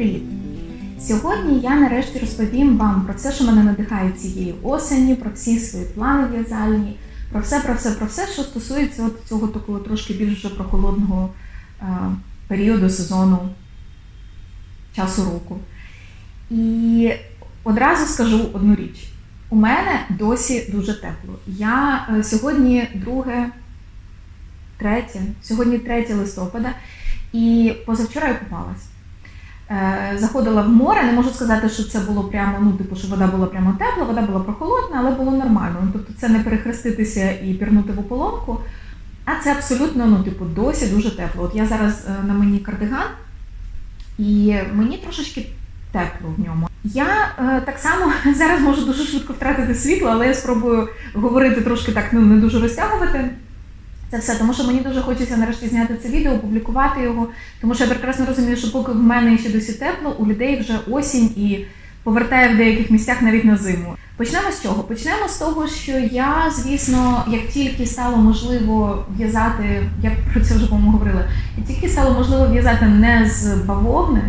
Привіт! Сьогодні я нарешті розповім вам про все, що мене надихає цієї осені, про всі свої плани в'язальні, про все, про все, про все, що стосується от цього такого трошки більш прохолодного е, періоду сезону часу року. І одразу скажу одну річ: у мене досі дуже тепло. Я е, сьогодні друге, третє, сьогодні 3 листопада, і позавчора я купалась. Е, Заходила в море, не можу сказати, що це було прямо, ну, типу, що вода була прямо тепла, вода була прохолодна, але було нормально. Ну, Тобто це не перехреститися і пірнути в ополонку, а це абсолютно, ну, типу, досі дуже тепло. От я зараз е, на мені кардиган, і мені трошечки тепло в ньому. Я е, так само зараз можу дуже швидко втратити світло, але я спробую говорити трошки так, ну не дуже розтягувати. Це все, тому що мені дуже хочеться нарешті зняти це відео, опублікувати його, тому що я прекрасно розумію, що поки в мене ще досі тепло, у людей вже осінь і повертає в деяких місцях навіть на зиму. Почнемо з чого? Почнемо з того, що я, звісно, як тільки стало можливо в'язати, я про це вже по-моєму говорила, як тільки стало можливо в'язати не з бавовни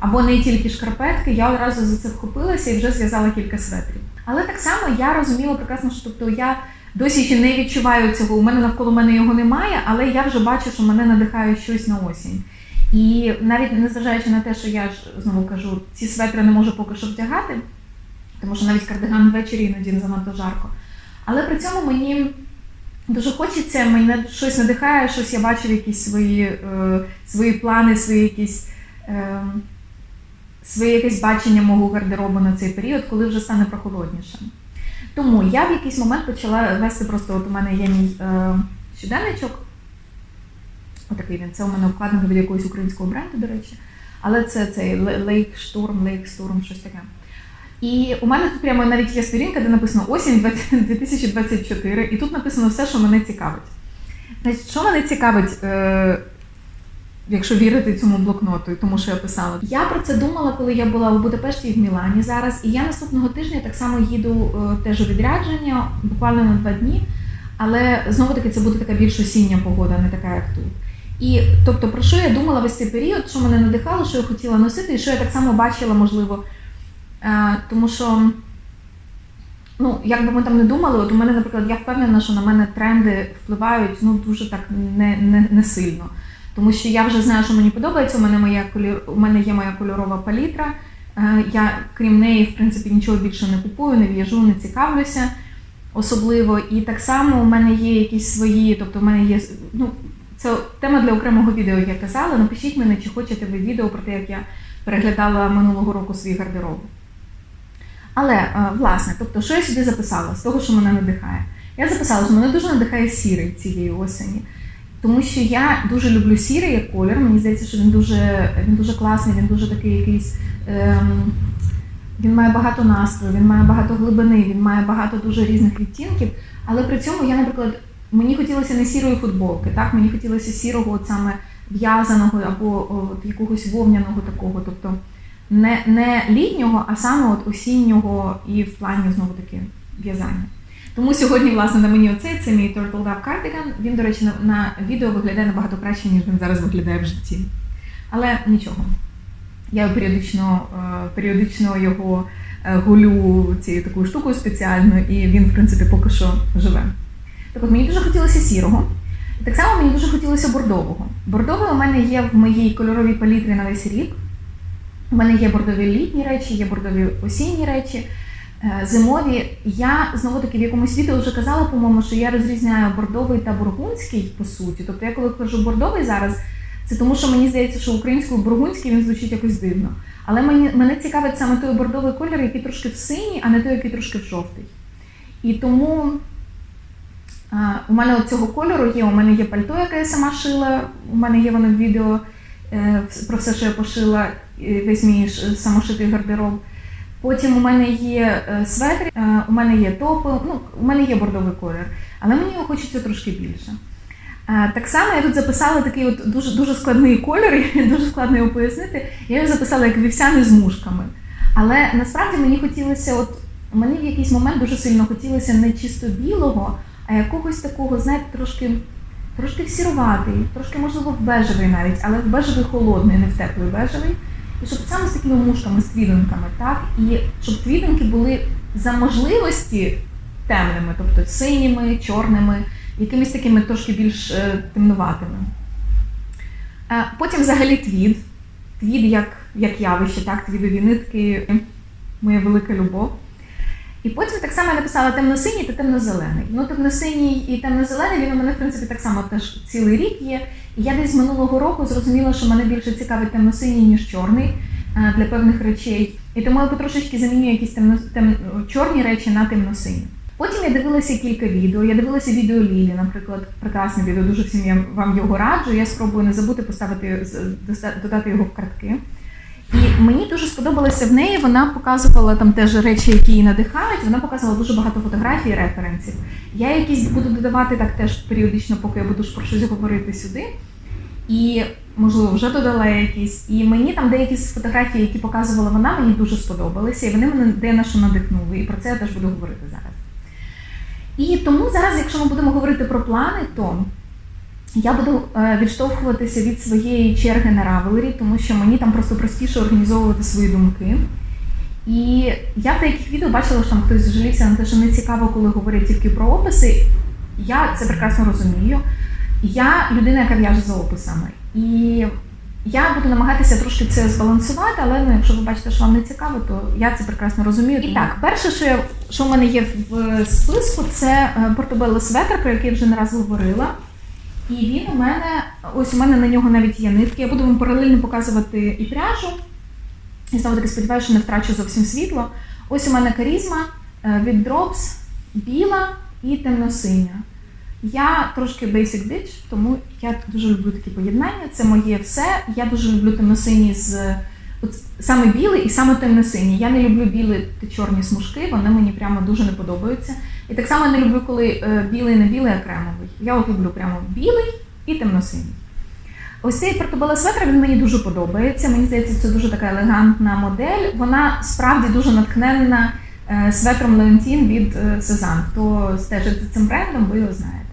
або не тільки шкарпетки, я одразу за це вхопилася і вже зв'язала кілька светрів. Але так само я розуміла прекрасно, що тобто я досі ще не відчуваю цього. У мене навколо мене його немає, але я вже бачу, що мене надихає щось на осінь. І навіть незважаючи на те, що я ж знову кажу, ці светри не можу поки що вдягати, тому що навіть кардиган ввечері іноді не занадто жарко. Але при цьому мені дуже хочеться, мене щось надихає, щось я бачу, якісь свої, е, свої плани, свої якісь. Е, Своє якесь бачення мого гардеробу на цей період, коли вже стане прохолодніше. Тому я в якийсь момент почала вести просто, от у мене є мій е, щоденничок. Отакий він. Це у мене обкладинка від якогось українського бренду, до речі. Але це цей Lake Storm, Lake Storm, щось таке. І у мене тут прямо навіть є сторінка, де написано осінь 2024, і тут написано все, що мене цікавить. Значить, що мене цікавить, е, якщо вірити цьому блокноту, тому що я писала. Я про це думала, коли я була у Будапешті і в Мілані зараз. І я наступного тижня так само їду е, теж у відрядження, буквально на два дні. Але знову таки це буде така більш осіння погода, не така, як тут. І тобто, про що я думала весь цей період, що мене надихало, що я хотіла носити, і що я так само бачила, можливо. Е, тому що, ну, як би ми там не думали, от у мене, наприклад, я впевнена, що на мене тренди впливають ну, дуже так не, не, не сильно. Тому що я вже знаю, що мені подобається. У мене моя кольор... у мене є моя кольорова палітра. Е, Я крім неї, в принципі, нічого більше не купую, не в'яжу, не цікавлюся особливо. І так само у мене є якісь свої, тобто в мене є. Ну, це тема для окремого відео, я казала. Напишіть мені, чи хочете ви відео про те, як я переглядала минулого року свій гардероб. Але, е, власне, тобто, що я сюди записала з того, що мене надихає? Я записала, що мене дуже надихає сірий цієї осені. Тому що я дуже люблю сірий як колір. Мені здається, що він дуже, він дуже класний, він дуже такий якийсь. Ем, він має багато настрою, він має багато глибини, він має багато дуже різних відтінків. Але при цьому я, наприклад, мені хотілося не сірої футболки, так? Мені хотілося сірого, от саме в'язаного або от якогось вовняного такого. Тобто не, не літнього, а саме от осіннього і в плані знову таки в'язання. Тому сьогодні, власне, на мені оцей це мій Turtle Dove Cardigan. Він, до речі, на, на відео виглядає набагато краще, ніж він зараз виглядає в житті. Але нічого. Я періодично, е, періодично його е, гулю цією такою штукою спеціально, і він, в принципі, поки що живе. Так от мені дуже хотілося сірого. Так само мені дуже хотілося бордового. Бордовий у мене є в моїй кольоровій палітрі на весь рік. У мене є бордові літні речі, є бордові осінні речі. Е, Зимові я знову таки в якомусь відео вже казала, по-моєму, що я розрізняю бордовий та бургундський по суті. Тобто, я коли кажу бордовий зараз, це тому, що мені здається, що українською бургундський він звучить якось дивно. Але мені, мене цікавить саме той бордовий колір, який трошки в синій, а не той, який трошки в жовтий. І тому а, у мене цього кольору є. У мене є пальто, яке я сама шила. У мене є воно в відео е, про все, що я пошила, е, весь мій самошитий гардероб. Потім у мене є е, светри, е, у мене є топи, ну, у мене є бордовий колір, але мені його хочеться трошки більше. Е, Так само я тут записала такий от дуже, дуже складний колір, дуже складно його пояснити. Я його записала як вівсяний з мушками. Але насправді мені хотілося, от мені в якийсь момент дуже сильно хотілося не чисто білого, а якогось такого, знаєте, трошки, трошки сіруватий, трошки, можливо, в бежевий навіть, але в бежевий холодний, не в теплий бежевий. І щоб саме з такими мушками, з твідинками, так? І щоб твідинки були за можливості темними, тобто синіми, чорними, якимись такими трошки більш е, темнуватими. Е, Потім взагалі твід. Твід як, як явище, так, твідові нитки, моя велика любов. І потім так само я написала темно-синій та темно-зелений. Ну, темно-синій і темно-зелений, він у мене, в принципі, так само теж цілий рік є. Я десь минулого року зрозуміла, що мене більше цікавить темно-синій, ніж чорний е, для певних речей. І тому я потрошечки замінюю якісь темно, тем, чорні речі на темно-сині. Потім я дивилася кілька відео. Я дивилася відео Лілі, наприклад, прекрасне відео, дуже всім я вам його раджу. Я спробую не забути поставити додати його в картки. І мені дуже сподобалося в неї. Вона показувала там теж речі, які її надихають. Вона показувала дуже багато фотографій, референсів. Я якісь буду додавати так теж періодично, поки я буду про щось говорити сюди. І можливо вже додала якісь. І мені там деякі з фотографій, які показувала вона, мені дуже сподобалися, і вони мене де на що надихнули. І про це я теж буду говорити зараз. І тому зараз, якщо ми будемо говорити про плани, то я буду е, відштовхуватися від своєї черги на Ravelry, тому що мені там просто простіше організовувати свої думки. І я в деяких відео бачила, що там хтось жалівся на те, що не цікаво, коли говорять тільки про описи. Я це прекрасно розумію. Я людина, яка в'яже за описами. І я буду намагатися трошки це збалансувати, але ну, якщо ви бачите, що вам не цікаво, то я це прекрасно розумію. І так, перше, що, я, що в мене є в списку, це Portobello светр, про який я вже не раз говорила. І він у мене, ось у мене на нього навіть є нитки. Я буду вам паралельно показувати і пряжу. І знову таки сподіваюся, що не втрачу зовсім світло. Ось у мене карізма е, від Drops, біла і темно-синя. Я трошки basic bitch, тому я дуже люблю такі поєднання. Це моє все. Я дуже люблю темно-сині з от, саме білий і саме темно-синій. Я не люблю білі та чорні смужки, вони мені прямо дуже не подобаються. І так само я не люблю, коли е, білий не білий, а кремовий. Я от люблю прямо білий і темно-синій. Ось цей Portobello светр він мені дуже подобається. Мені здається, це дуже така елегантна модель. Вона справді дуже натхненна е, светром Leontine від Сезан. Хто стежить за цим брендом, ви його знаєте.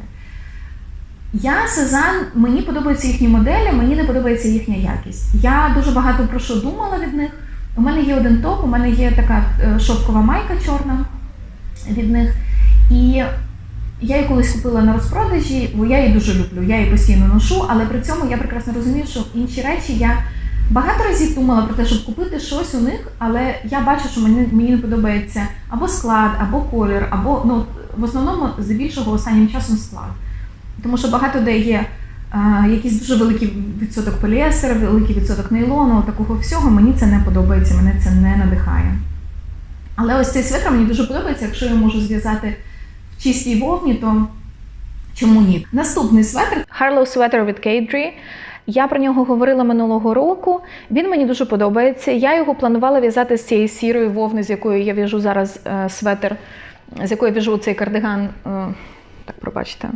Я Сезан, мені подобаються їхні моделі, мені не подобається їхня якість. Я дуже багато про що думала від них. У мене є один топ, у мене є така е, шовкова майка чорна від них. І я її колись купила на розпродажі, бо я її дуже люблю, я її постійно ношу, але при цьому я прекрасно розумію, що інші речі я багато разів думала про те, щоб купити щось у них, але я бачу, що мені, мені не подобається або склад, або колір, або ну, в основному здебільшого останнім часом склад. Тому що багато де є а, якийсь дуже великий відсоток поліестера, великий відсоток нейлону, такого всього, мені це не подобається, мене це не надихає. Але ось цей свитер мені дуже подобається, якщо я можу зв'язати в чистій вовні, то чому ні? Наступний светр Harlow Sweater від Cadry. Я про нього говорила минулого року. Він мені дуже подобається. Я його планувала в'язати з цієї сірої вовни, з якою я в'яжу зараз е, светр, з якою в'яжу цей кардиган. Е, так, пробачте.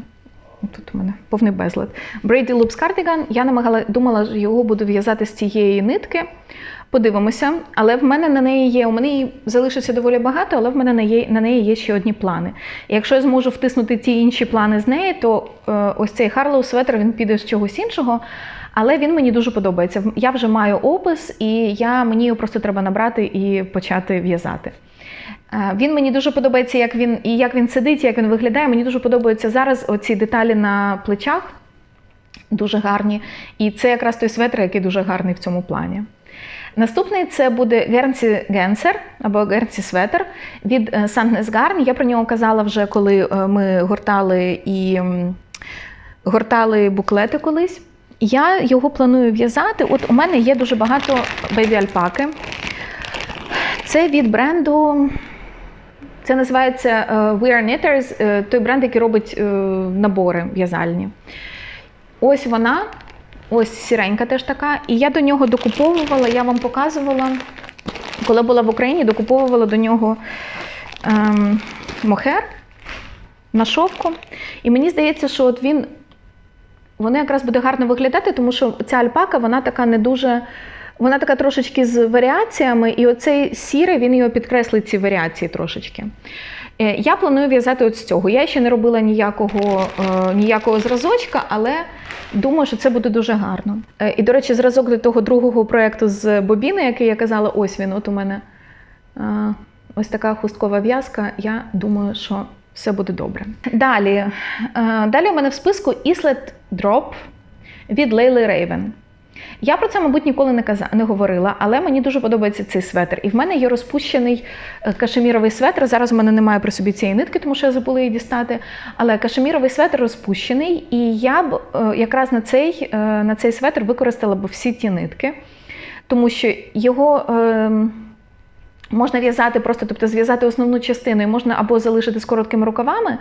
Тут у мене повний безлад. Brady Loops Cardigan. Я намагала, думала, що його буду в'язати з цієї нитки. Подивимося, але в мене на неї є. У мене її залишиться доволі багато, але в мене на, є, на неї є ще одні плани. І якщо я зможу втиснути ті інші плани з неї, то е, ось цей Harlow светр він піде з чогось іншого. Але він мені дуже подобається. Я вже маю опис, і я, мені його просто треба набрати і почати в'язати. Е, Він мені дуже подобається, як він і як він сидить, як він виглядає. Мені дуже подобаються зараз оці деталі на плечах, дуже гарні. І це якраз той светр, який дуже гарний в цьому плані. Наступний це буде Гернсі Генсер або Гернсі Светер від е, Санднес Гарн. Я про нього казала вже, коли е, ми гортали і гортали буклети колись. Я його планую в'язати. От у мене є дуже багато бейбі альпаки. Це від бренду. Це називається е, We Are Knitters, той бренд, який робить набори в'язальні. Ось вона, ось сіренька теж така. І я до нього докуповувала, я вам показувала, коли була в Україні, докуповувала до нього ем, мохер на шовку. І мені здається, що от він, воно якраз буде гарно виглядати, тому що ця альпака, вона така не дуже Вона така трошечки з варіаціями, і оцей сірий він його підкреслить ці варіації трошечки. Е, Я планую в'язати от з цього. Я ще не робила ніякого, е, ніякого зразочка, але думаю, що це буде дуже гарно. Е, І, до речі, зразок до того другого проєкту з бобіни, який я казала, ось він, от у мене ось така хусткова в'язка. Я думаю, що все буде добре. Далі, далі у мене в списку Islet Drop від Лейли Рейвен. Я про це, мабуть, ніколи не каза, не говорила, але мені дуже подобається цей светр. І в мене є розпущений е, кашеміровий светр. Зараз в мене немає при собі цієї нитки, тому що я забула її дістати. Але кашеміровий светр розпущений, і я б е, якраз на цей, е, на цей светр використала б всі ті нитки, тому що його. Е, Можна в'язати просто, тобто зв'язати основну частину, і можна або залишити з короткими рукавами,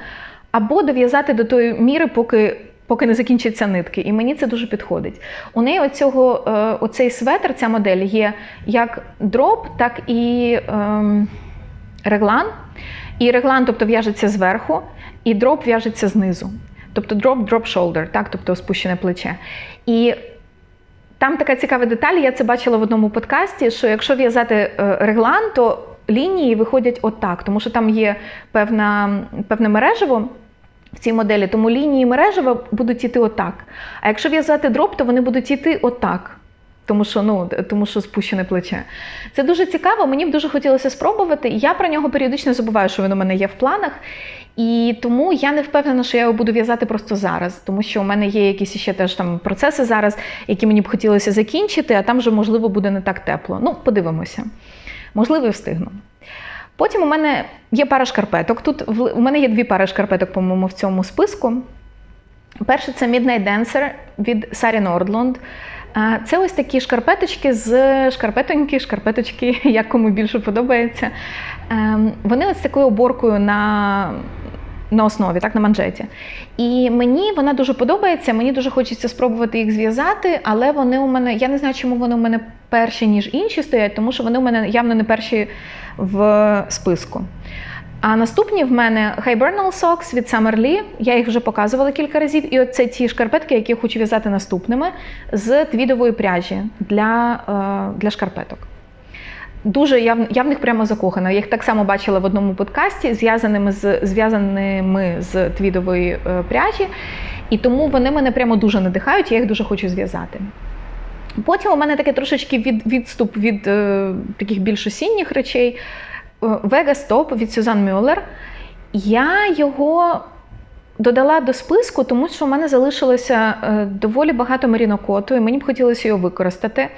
або дов'язати до тої міри, поки, поки не закінчаться нитки. І мені це дуже підходить. У неї оцього, е, оцей светр, ця модель є як дроп, так і ем, реглан. І реглан, тобто в'яжеться зверху, і дроп в'яжеться знизу. Тобто дроп, дроп shoulder, так, тобто спущене плече. І там така цікава деталь, я це бачила в одному подкасті, що якщо в'язати е, реглан, то лінії виходять отак, тому що там є певна, певне мережево в цій моделі, тому лінії мережева будуть йти отак. А якщо в'язати дроп, то вони будуть йти отак. Тому що ну тому що спущене плече. Це дуже цікаво. Мені б дуже хотілося спробувати. Я про нього періодично забуваю, що він у мене є в планах. І тому я не впевнена, що я його буду в'язати просто зараз, тому що у мене є якісь ще теж там процеси зараз, які мені б хотілося закінчити, а там вже можливо буде не так тепло. Ну, подивимося. Можливо, і встигну. Потім у мене є пара шкарпеток. Тут у мене є дві пари шкарпеток, по-моєму, в цьому списку. Перше це Midnight Dancer від Сарі Нордлонд. Це ось такі шкарпеточки з шкарпетоньки, шкарпеточки, як кому більше подобається. Ем, Вони ось такою оборкою на, на основі, так, на манжеті. І мені вона дуже подобається, мені дуже хочеться спробувати їх зв'язати, але вони у мене, я не знаю, чому вони у мене перші, ніж інші стоять, тому що вони у мене явно не перші в списку. А наступні в мене Hibernal Socks від Summer Lee. Я їх вже показувала кілька разів. І от це ті шкарпетки, які я хочу в'язати наступними з твідової пряжі для, е, для шкарпеток. Дуже я, в- я в них прямо закохана. Я їх так само бачила в одному подкасті, зв'язаними з, зв'язаними з твідової е, пряжі. І тому вони мене прямо дуже надихають, я їх дуже хочу зв'язати. Потім у мене таке трошечки від, відступ від е, таких більш осінніх речей. Вега Стоп від Сюзан Мюллер. Я його додала до списку, тому що в мене залишилося е, доволі багато мерінокоту, і мені б хотілося його використати.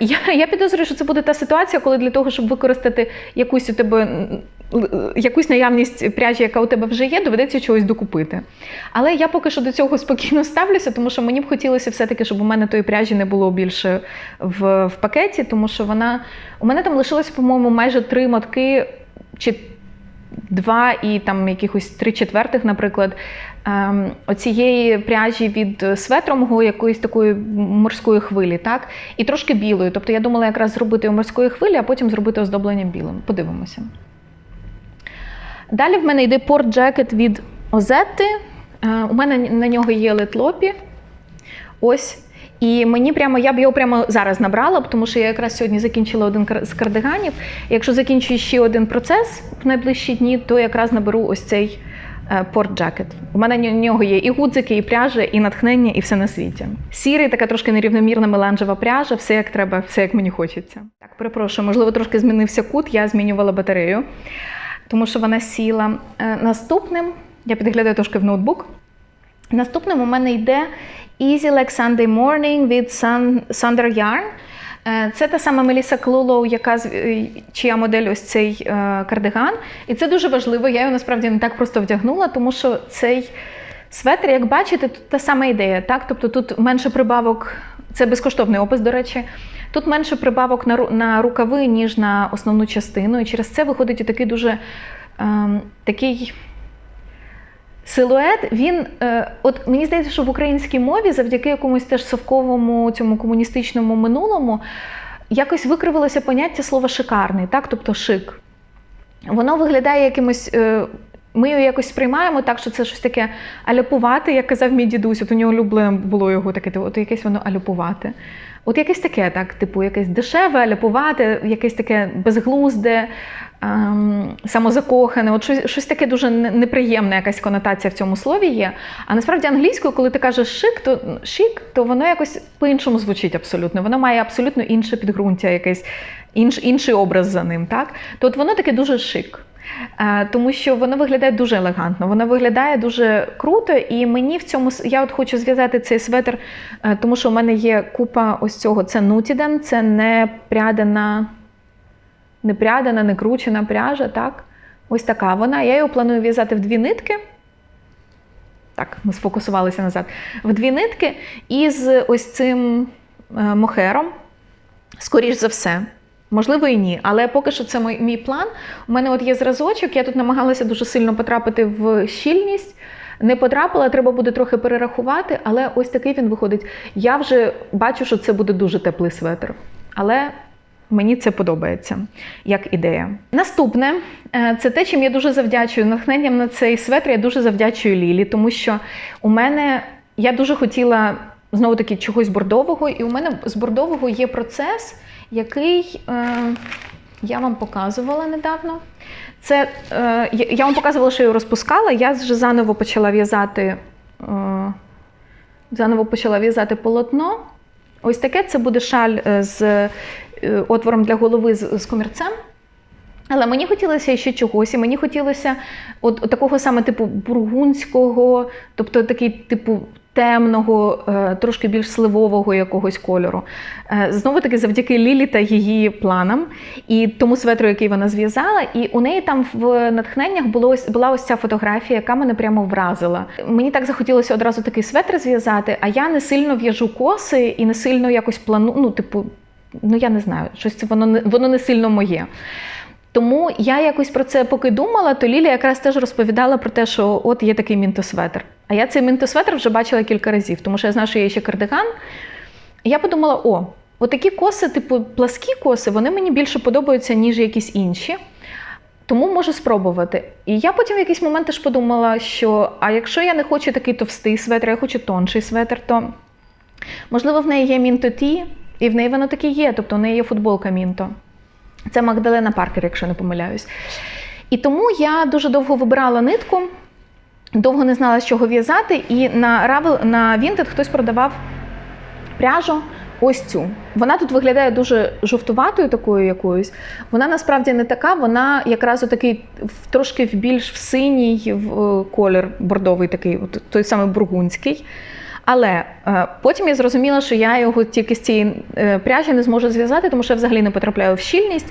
Я, я підозрюю, що це буде та ситуація, коли для того, щоб використати якусь у тебе якусь наявність пряжі, яка у тебе вже є, доведеться чогось докупити. Але я поки що до цього спокійно ставлюся, тому що мені б хотілося все-таки, щоб у мене тої пряжі не було більше в, в пакеті, тому що вона. У мене там лишилося, по-моєму, майже три мотки чи два і там якихось три четвертих, наприклад, ем, оцієї пряжі від светру мого якоїсь такої морської хвилі, так? І трошки білої. Тобто я думала якраз зробити у морської хвилі, а потім зробити оздоблення білим. Подивимося. Далі в мене йде порт джекет від Озетти. Е, У мене на нього є летлопі. Ось. І мені прямо я б його прямо зараз набрала, тому що я якраз сьогодні закінчила один з кардиганів. Якщо закінчую ще один процес в найближчі дні, то якраз наберу ось цей порт джекет. У мене на нього є і гудзики, і пряжа, і натхнення, і все на світі. Сірий, така трошки нерівномірна меланжева пряжа, все як треба, все як мені хочеться. Так, перепрошую, можливо, трошки змінився кут, я змінювала батарею, тому що вона сіла. Е, Наступним, я підглядаю трошки в ноутбук. Наступним у мене йде Easy Like Sunday Morning від Sun, Sunder Yarn. Е, Це та сама Меліса Клулоу, яка е, чия модель ось цей е, кардиган. І це дуже важливо. Я його насправді не так просто вдягнула, тому що цей светр, як бачите, тут та сама ідея. Так? Тобто тут менше прибавок, це безкоштовний опис, до речі. Тут менше прибавок на, на рукави, ніж на основну частину. І через це виходить такий дуже ем, такий. Силует, він, е, от мені здається, що в українській мові, завдяки якомусь теж совковому цьому комуністичному минулому, якось викривилося поняття слова шикарний, так? тобто шик. Воно виглядає якимось е, ми його якось сприймаємо так, що це щось таке аляпувати, як казав мій дідусь. От у нього улюблене було його таке, от якесь воно аляпувати. От якесь таке, так, типу, якесь дешеве, аляпувати, якесь таке безглузде, ем, самозакохане. От щось, щось таке дуже не- неприємна якась конотація в цьому слові є. А насправді англійською, коли ти кажеш шик, то шик, то воно якось по-іншому звучить абсолютно. Воно має абсолютно інше підґрунтя, якийсь інш, інший образ за ним. Так? То от воно таке дуже шик. Е, Тому що воно виглядає дуже елегантно, воно виглядає дуже круто, і мені в цьому я от хочу зв'язати цей светр, е, тому що в мене є купа ось цього. Це нутіден, це не прядена, не прядена, не кручена пряжа. Так? Ось така вона. Я його планую в'язати в дві нитки. Так, ми сфокусувалися назад. В дві нитки із ось цим е, мохером, скоріш за все. Можливо, і ні, але поки що це мій план. У мене от є зразочок, я тут намагалася дуже сильно потрапити в щільність. Не потрапила, треба буде трохи перерахувати, але ось такий він виходить. Я вже бачу, що це буде дуже теплий светр. Але мені це подобається як ідея. Наступне е, це те, чим я дуже завдячую. Натхненням на цей светр я дуже завдячую Лілі, тому що у мене я дуже хотіла знову таки чогось бордового, і у мене з бордового є процес, який е, я вам показувала недавно. Це е, я- вам показувала, що я розпускала. Я вже заново почала в'язати. Е, заново почала в'язати полотно. Ось таке це буде шаль е, з отвором для голови з, з комірцем. Але мені хотілося ще чогось, і мені хотілося от, от такого саме типу бургунського, тобто такий типу темного, е, трошки більш сливового якогось кольору. Е, Знову таки, завдяки Лілі та її планам і тому светру, який вона зв'язала. І у неї там в натхненнях було була ось ця фотографія, яка мене прямо вразила. Мені так захотілося одразу такий светр зв'язати, а я не сильно в'яжу коси і не сильно якось планую, ну, типу, ну я не знаю, щось воно воно не сильно моє. Тому я якось про це поки думала, то Лілія якраз теж розповідала про те, що от є такий мінтосветр. А я цей мінтосветр вже бачила кілька разів, тому що я знаю, що є ще кардиган. І я подумала: о, отакі коси, типу пласкі коси, вони мені більше подобаються, ніж якісь інші. Тому можу спробувати. І я потім в якийсь момент теж подумала, що а якщо я не хочу такий товстий светр, я хочу тонший светр, то можливо в неї є мінто ті, і в неї воно таке є, тобто в неї є футболка мінто. Це Магдалена Паркер, якщо не помиляюсь. І тому я дуже довго вибирала нитку, довго не знала, з чого в'язати, і на Ravel, на Vinted хтось продавав пряжу. Ось цю. Вона тут виглядає дуже жовтуватою такою якоюсь. Вона насправді не така, вона якраз такий трошки більш в синій в, е, колір бордовий, такий, от, той самий бургунський. Але е, потім я зрозуміла, що я його тільки з цієї е, пряжі не зможу зв'язати, тому що я взагалі не потрапляю в щільність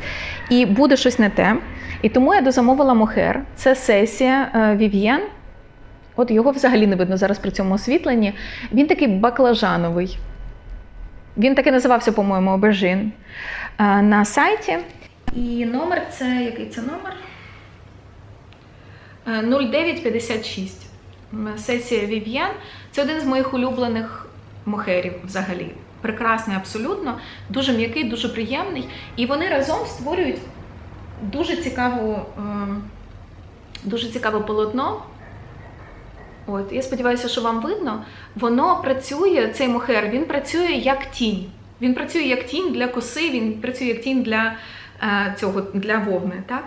і буде щось не те. І тому я дозамовила мохер. Це сесія е, Vivien. От його взагалі не видно зараз при цьому освітленні. Він такий баклажановий. Він таки називався, по-моєму, Обержин е, на сайті. І номер це який це номер? Е, 0956. Сесія Vivien. Це один з моїх улюблених мохерів взагалі. Прекрасний абсолютно, дуже м'який, дуже приємний. І вони разом створюють дуже цікаву, ем, дуже цікаве полотно. От, я сподіваюся, що вам видно. Воно працює, цей мохер, він працює як тінь. Він працює як тінь для коси, він працює як тінь для е, цього для вовни. Так?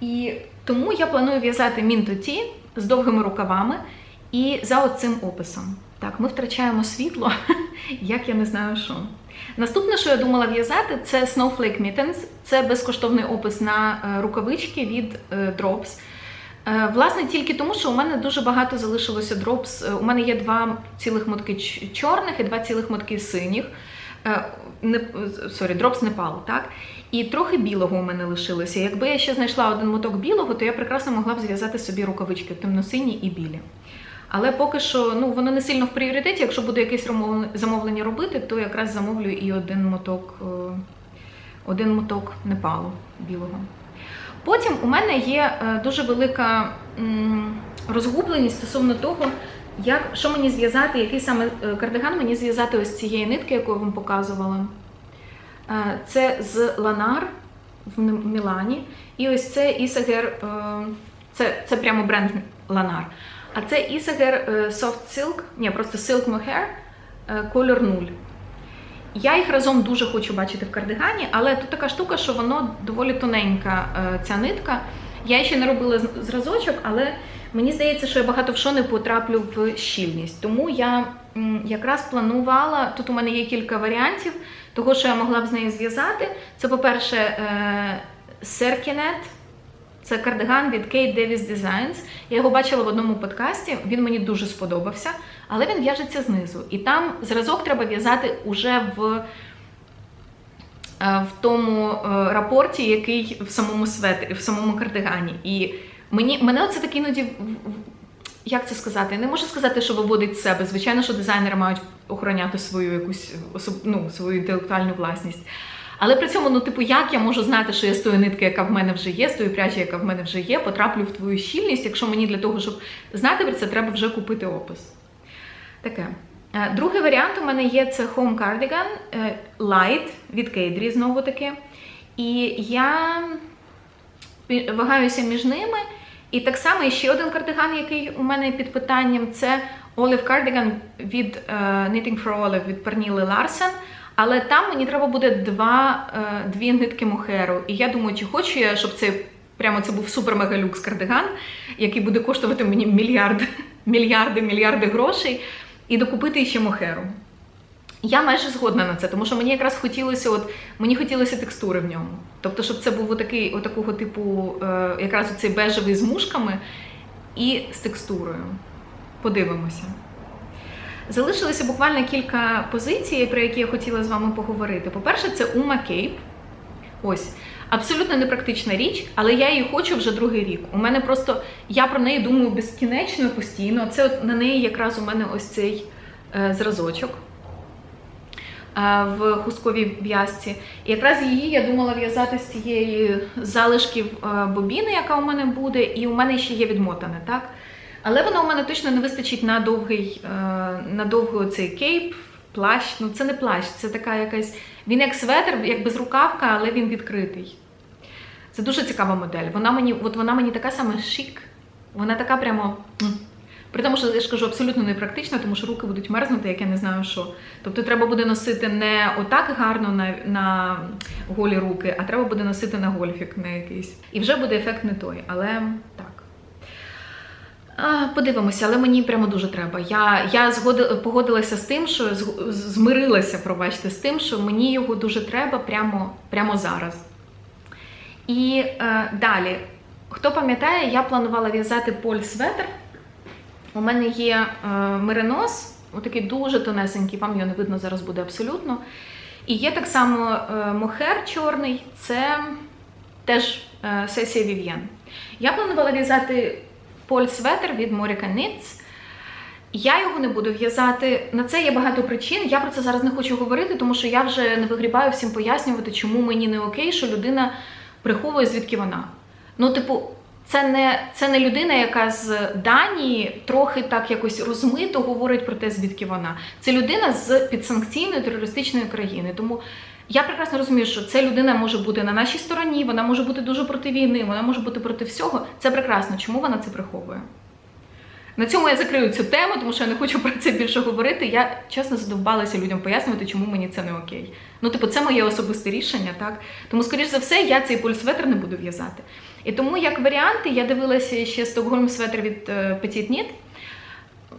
І тому я планую в'язати мінто-ті з довгими рукавами і за цим описом. Так, ми втрачаємо світло, як я не знаю що. Наступне, що я думала в'язати, це Snowflake Mittens. Це безкоштовний опис на е, рукавички від е, Drops. Е, Власне, тільки тому, що у мене дуже багато залишилося дропс. У мене є два цілих мотки чорних і два цілих мотки синіх. Не, сорі, дропс Непал, так? І трохи білого у мене лишилося. Якби я ще знайшла один моток білого, то я прекрасно могла б зв'язати собі рукавички темно-сині і білі. Але поки що ну, воно не сильно в пріоритеті. Якщо буду якесь замовлення робити, то якраз замовлю і один моток, е, один моток Непалу білого. Потім у мене є е, дуже велика розгубленість стосовно того, як, що мені зв'язати, який саме е, кардиган мені зв'язати ось цієї нитки, яку я вам показувала. Це з Ланар в Мілані. І ось це Ісагер, Це, це прямо бренд Ланар. А це Isager е, Soft Silk, ні, просто Silk Mohair, е, колір 0. Я їх разом дуже хочу бачити в кардигані, але тут така штука, що воно доволі тоненька, е, ця нитка. Я ще не робила зразочок, але мені здається, що я багато в що не потраплю в щільність. Тому я якраз планувала, тут у мене є кілька варіантів того, що я могла б з нею зв'язати. Це, по-перше, Серкінет. Це кардиган від Kate Davis Designs. Я його бачила в одному подкасті, він мені дуже сподобався, але він в'яжеться знизу. І там зразок треба в'язати уже в, е, в тому е, рапорті, який в самому светрі, в самому кардигані. І мені, мене оце таке іноді. Як це сказати? Я не можу сказати, що виводить себе. Звичайно, що дизайнери мають охороняти свою якусь ну, свою інтелектуальну власність. Але при цьому, ну, типу, як я можу знати, що я з тої нитки, яка в мене вже є, з тої пряжі, яка в мене вже є, потраплю в твою щільність, якщо мені для того, щоб знати про це, треба вже купити опис. Таке. Е, Другий варіант у мене є це Home Cardigan е, Light від Кейдрі, знову таки. І я вагаюся між ними. І так само ще один кардиган, який у мене під питанням, це Olive Cardigan від е, Knitting for Olive від Перніли Ларсен. Але там мені треба буде два, е, дві нитки мохеру. І я думаю, чи хочу я, щоб це прямо це був супер мега люкс кардиган, який буде коштувати мені мільярд, мільярди, мільярди грошей, і докупити ще мохеру. Я майже згодна на це, тому що мені якраз хотілося, от мені хотілося текстури в ньому. Тобто, щоб це був отакий, отакого типу, е, якраз оцей бежевий з мушками і з текстурою. Подивимося. Залишилося буквально кілька позицій, про які я хотіла з вами поговорити. По-перше, це Uma Cape. Ось. Абсолютно непрактична річ, але я її хочу вже другий рік. У мене просто я про неї думаю безкінечно постійно. Це от на неї якраз у мене ось цей е, зразочок е, в хустковій в'язці. І якраз її я думала в'язати з цієї залишків е, бобіни, яка у мене буде, і у мене ще є відмотане, так? Але воно у мене точно не вистачить на довгий, е, на довгий цей кейп, плащ. Ну це не плащ, це така якась. Він як светр, як безрукавка, але він відкритий. Це дуже цікава модель. Вона мені, от вона мені така саме шик. Вона така прямо. При тому, що я ж кажу, абсолютно непрактична, тому що руки будуть мерзнути, як я не знаю що. Тобто треба буде носити не отак гарно на, на голі руки, а треба буде носити на гольфік на якийсь. І вже буде ефект не той. Але так. Подивимося, але мені прямо дуже треба. Я, я згоди, погодилася з тим, що змирилася, пробачте, з тим, що мені його дуже треба прямо, прямо зараз. І е, далі, хто пам'ятає, я планувала в'язати поль светр. У мене є е, меринос, отакий дуже тонесенький, вам його не видно зараз буде абсолютно. І є так само е, мохер чорний, це теж е, сесія Вів'єн. Я планувала в'язати поль светр від Моріка Knits. Я його не буду в'язати. На це є багато причин. Я про це зараз не хочу говорити, тому що я вже не вигрібаю всім пояснювати, чому мені не окей, що людина приховує, звідки вона. Ну, типу, це не, це не людина, яка з Данії трохи так якось розмито говорить про те, звідки вона. Це людина з підсанкційної терористичної країни. Тому я прекрасно розумію, що ця людина може бути на нашій стороні, вона може бути дуже проти війни, вона може бути проти всього. Це прекрасно. Чому вона це приховує? На цьому я закрию цю тему, тому що я не хочу про це більше говорити. Я чесно задовбалася людям пояснювати, чому мені це не окей. Ну, типу, це моє особисте рішення, так? Тому, скоріш за все, я цей пульсветр не буду в'язати. І тому, як варіанти, я дивилася ще Stockholm светр від Petit Knit.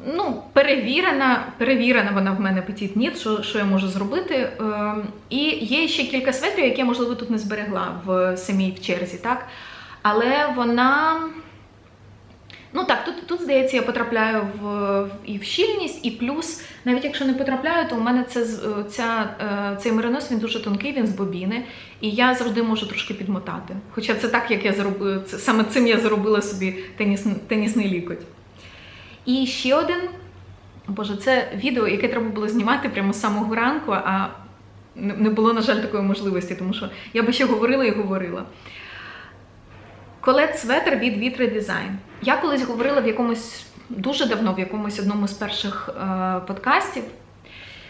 Ну, перевірена, перевірена вона в мене Petit Knit, що, що я можу зробити. Ем, і є ще кілька светрів, які я, можливо, тут не зберегла в самій в черзі, так? Але вона. Ну так, тут, тут здається, я потрапляю в, в- і в щільність, і плюс, навіть якщо не потрапляю, то у мене це, е, ця, е, цей меринос він дуже тонкий, він з бобіни, і я завжди можу трошки підмотати. Хоча це так, як я зробила, саме цим я заробила собі теніс, тенісний лікоть. І ще один, боже, це відео, яке треба було знімати прямо з самого ранку, а не було, на жаль, такої можливості, тому що я би ще говорила і говорила. Колет светр від Вітри Дизайн. Я колись говорила в якомусь дуже давно, в якомусь одному з перших е, подкастів,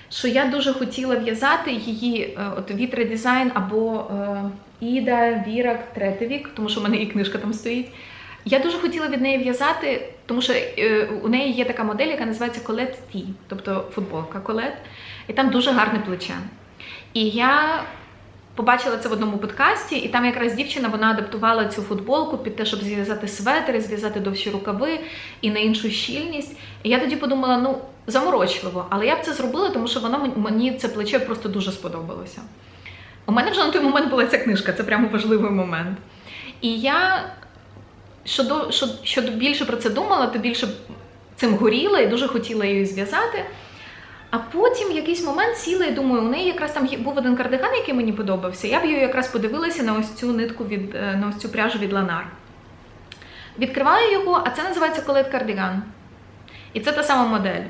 що я дуже хотіла в'язати її е, от Вітри Дизайн або е, Іда Вірак Третевік, тому що в мене і книжка там стоїть. Я дуже хотіла від неї в'язати, тому що е, у неї є така модель, яка називається Colette T, тобто футболка Colette, і там дуже гарне плече. І я побачила це в одному подкасті, і там якраз дівчина вона адаптувала цю футболку під те, щоб зв'язати светри, зв'язати довші рукави і на іншу щільність. І я тоді подумала, ну заморочливо, але я б це зробила, тому що воно мені це плече просто дуже сподобалося. У мене вже на той момент була ця книжка, це прямо важливий момент. І я що, до, що, що більше про це думала, то більше цим горіла і дуже хотіла її зв'язати. А потім в якийсь момент сіла і думаю, у неї якраз там був один кардиган, який мені подобався. Я б її якраз подивилася на ось цю нитку від е, на ось цю пряжу від Ланар. Відкриваю його, а це називається колет кардиган. І це та сама модель.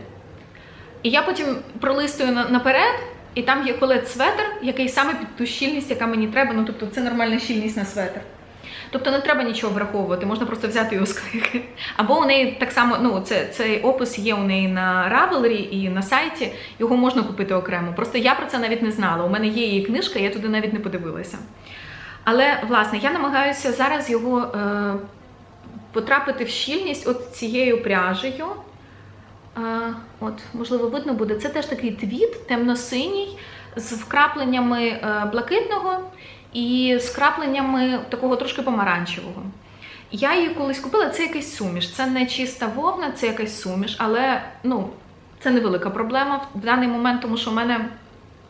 І я потім пролистую наперед, і там є колет светр, який саме під ту щільність, яка мені треба. Ну, тобто, це нормальна щільність на светр. Тобто не треба нічого враховувати, можна просто взяти його з книги. Або у неї так само, ну це цей опис є у неї на Ravelry і на сайті, його можна купити окремо. Просто я про це навіть не знала. У мене є її книжка, я туди навіть не подивилася. Але власне я намагаюся зараз його е, потрапити в щільність от цією пряжею. Е, от, можливо, видно буде. Це теж такий твіт, темно-синій, з вкрапленнями е, блакитного і з крапленнями такого трошки помаранчевого. Я її колись купила, це якийсь суміш. Це не чиста вовна, це якась суміш, але ну, це невелика проблема в даний момент, тому що у мене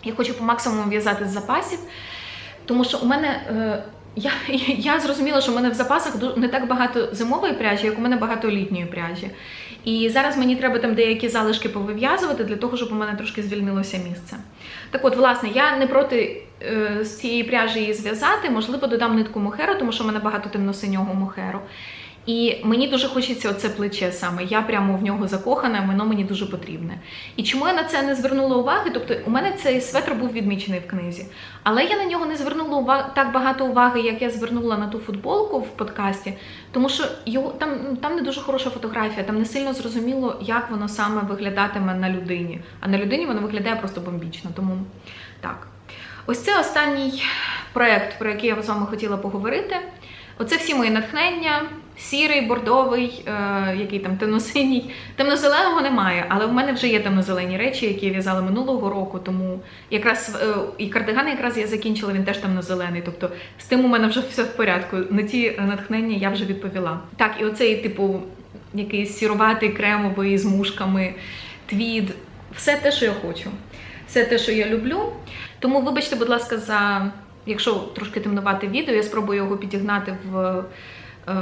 я хочу по максимуму в'язати з запасів, тому що у мене. Е, я, я зрозуміла, що в мене в запасах не так багато зимової пряжі, як у мене багато літньої пряжі. І зараз мені треба там деякі залишки повив'язувати для того, щоб у мене трошки звільнилося місце. Так от, власне, я не проти з цієї пряжі її зв'язати, можливо, додам нитку мохеру, тому що в мене багато темно-синього мохеру. І мені дуже хочеться оце плече саме. Я прямо в нього закохана, воно мені дуже потрібне. І чому я на це не звернула уваги? Тобто, у мене цей светр був відмічений в книзі, але я на нього не звернула уваги так багато уваги, як я звернула на ту футболку в подкасті, тому що його там, там не дуже хороша фотографія, там не сильно зрозуміло, як воно саме виглядатиме на людині. А на людині воно виглядає просто бомбічно. Тому так. Ось це останній проект, про який я з вами хотіла поговорити. Оце всі мої натхнення. Сірий, бордовий, е, який там темно-синій. Темно-зеленого немає, але в мене вже є темно-зелені речі, які я в'язала минулого року. Тому якраз е, і кардиган якраз я закінчила, він теж темно-зелений. Тобто з тим у мене вже все в порядку. На ті натхнення я вже відповіла. Так, і оцей, типу, якийсь сіруватий, кремовий з мушками, твід, все те, що я хочу. Все те, що я люблю. Тому вибачте, будь ласка, за якщо трошки темнувати відео, я спробую його підігнати в, е,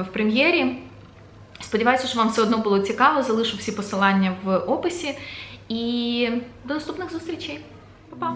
в прем'єрі. Сподіваюся, що вам все одно було цікаво. Залишу всі посилання в описі. І до наступних зустрічей. Па-па!